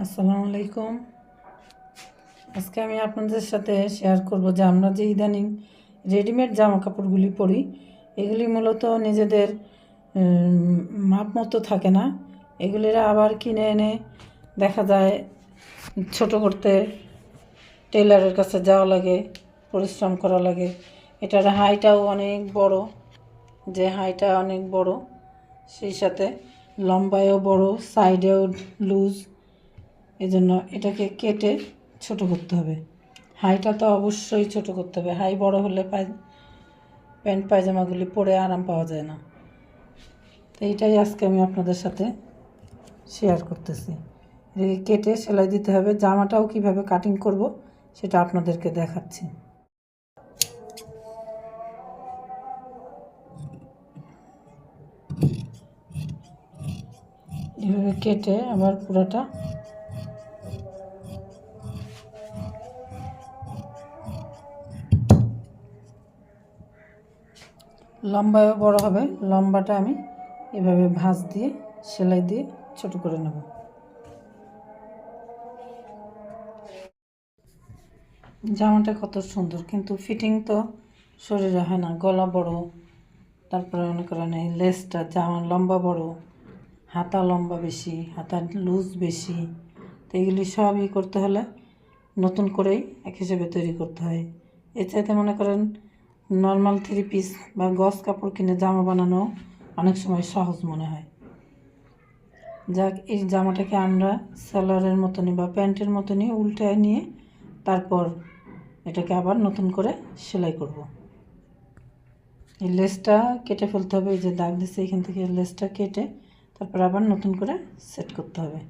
আসসালামু আলাইকুম। আজকে আমি আপনাদের সাথে শেয়ার করব যে আমরা যে ইদানিং রেডিমেড জামা কাপড়গুলি পরি, এগুলি মূলত নিজেদের মাপ মতো থাকে না। এগুলির আবার কিনে এনে দেখা যায় ছোট করতে টেলারের কাছে যাওয়া লাগে, পরিশ্রম করা লাগে। এটার হাইটাও অনেক বড়, যে হাইটা অনেক বড়, সেই সাথে লম্বায়ও বড় সাইডেও লুজ এই জন্য এটাকে কেটে ছোট করতে হবে। হাইটা তো অবশ্যই ছোট করতে হবে। হাই বড় হলে পায় প্যান্ট পায়জামাগুলি পরে আরাম পাওয়া যায় না। তো এইটাই আজকে আমি আপনাদের সাথে শেয়ার করতেছি। এটাকে কেটে সেলাই দিতে হবে। জামাটাও কীভাবে কাটিং করব সেটা আপনাদেরকে দেখাচ্ছি। এভাবে কেটে আবার পুরোটা লম্বায়ও বড় হবে, লম্বাটা আমি এভাবে ভাঁজ দিয়ে, সেলাই দিয়ে ছোট করে নেব। জামাটা কত সুন্দর, কিন্তু ফিটিং তো শরীরে হয় না, গলা বড়। তারপরে মনে করেন এই লেসটা জামা লম্বা বড়, হাতা লম্বা বেশি, হাতা লুজ বেশি। তো এগুলি সবই করতে হলে নতুন করেই এক হিসেবে তৈরি করতে হয়। এর চাইতে মনে করেন নর্মাল থ্রি পিস বা গস কাপড় কিনে জামা বানানো অনেক সময় সহজ মনে হয়। যাক, এই জামাটাকে আমরা সালোয়ারের মতনই বা প্যান্টের মতনই উল্টায় নিয়ে তারপর এটাকে আবার নতুন করে সেলাই করব। এই লেসটা কেটে ফেলতে হবে, এই যে দাগ দিচ্ছে এখান থেকে লেসটা কেটে তারপর আবার নতুন করে সেট করতে হবে।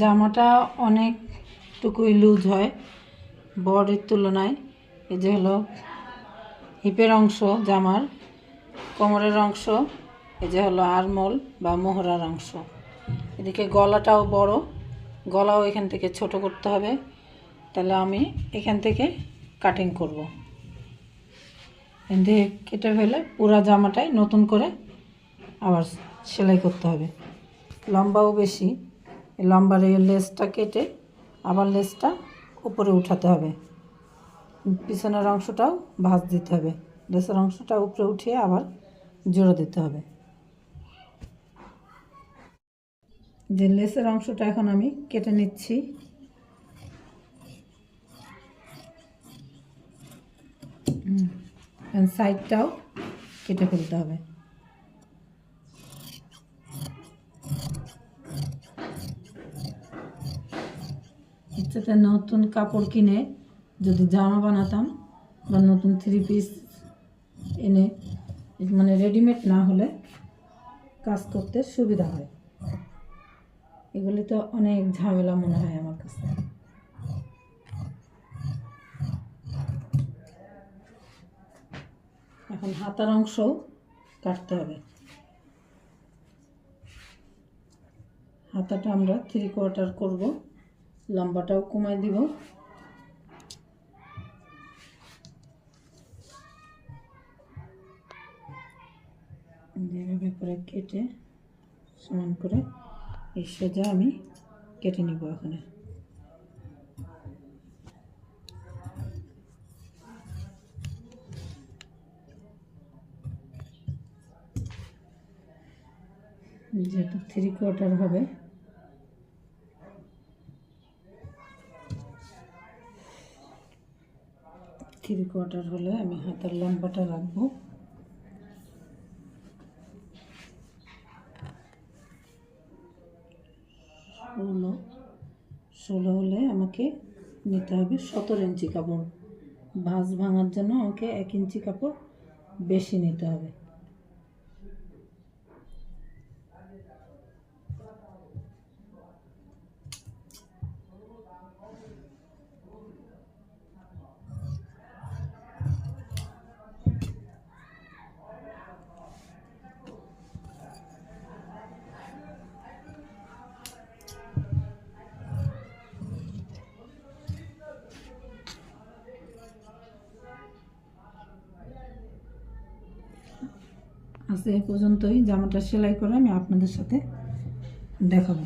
জামাটা অনেকটুকুই লুজ হয় বডির তুলনায় এই যে হলো হিপের অংশ, জামার কোমরের অংশ, এই যে হলো আরমোল বা মোহরার অংশ। এদিকে গলাটাও বড়, গলাও এখান থেকে ছোট করতে হবে। তাহলে আমি এখান থেকে কাটিং করব। থেকে কেটে ফেলে পুরা জামাটাই নতুন করে আবার সেলাই করতে হবে। লম্বাও বেশি লম্বার এই লেসটা কেটে আবার লেসটা উপরে উঠাতে হবে। পিছনের অংশটাও ভাঁজ দিতে হবে। লেসের অংশটা উপরে উঠিয়ে আবার জোড়া দিতে হবে। যে লেসের অংশটা এখন আমি কেটে নিচ্ছি। সাইডটাও কেটে ফেলতে হবে। হচ্ছে নতুন কাপড় কিনে যদি জামা বানাতাম বা নতুন থ্রি পিস এনে মানে রেডিমেড না হলে কাজ করতে সুবিধা হয়। এগুলি তো অনেক ঝামেলা মনে হয় আমার কাছে। এখন হাতার অংশও কাটতে হবে। হাতাটা আমরা থ্রি কোয়ার্টার করব। লম্বাটাও কমাই দিব। করে কেটে সমান করে এই সোজা আমি কেটে নিব এখানে। যেহেতু থ্রি কোয়ার্টার হবে থ্রি কোয়ার্টার হলে আমি হাতের লম্বাটা রাখব। ষোলো। ষোলো হলে আমাকে নিতে হবে সতেরো ইঞ্চি কাপড়। ভাঁজ ভাঙার জন্য আমাকে এক ইঞ্চি কাপড় বেশি নিতে হবে। আজকে এ পর্যন্তই। জামাটা সেলাই করে আমি আপনাদের সাথে দেখাবো।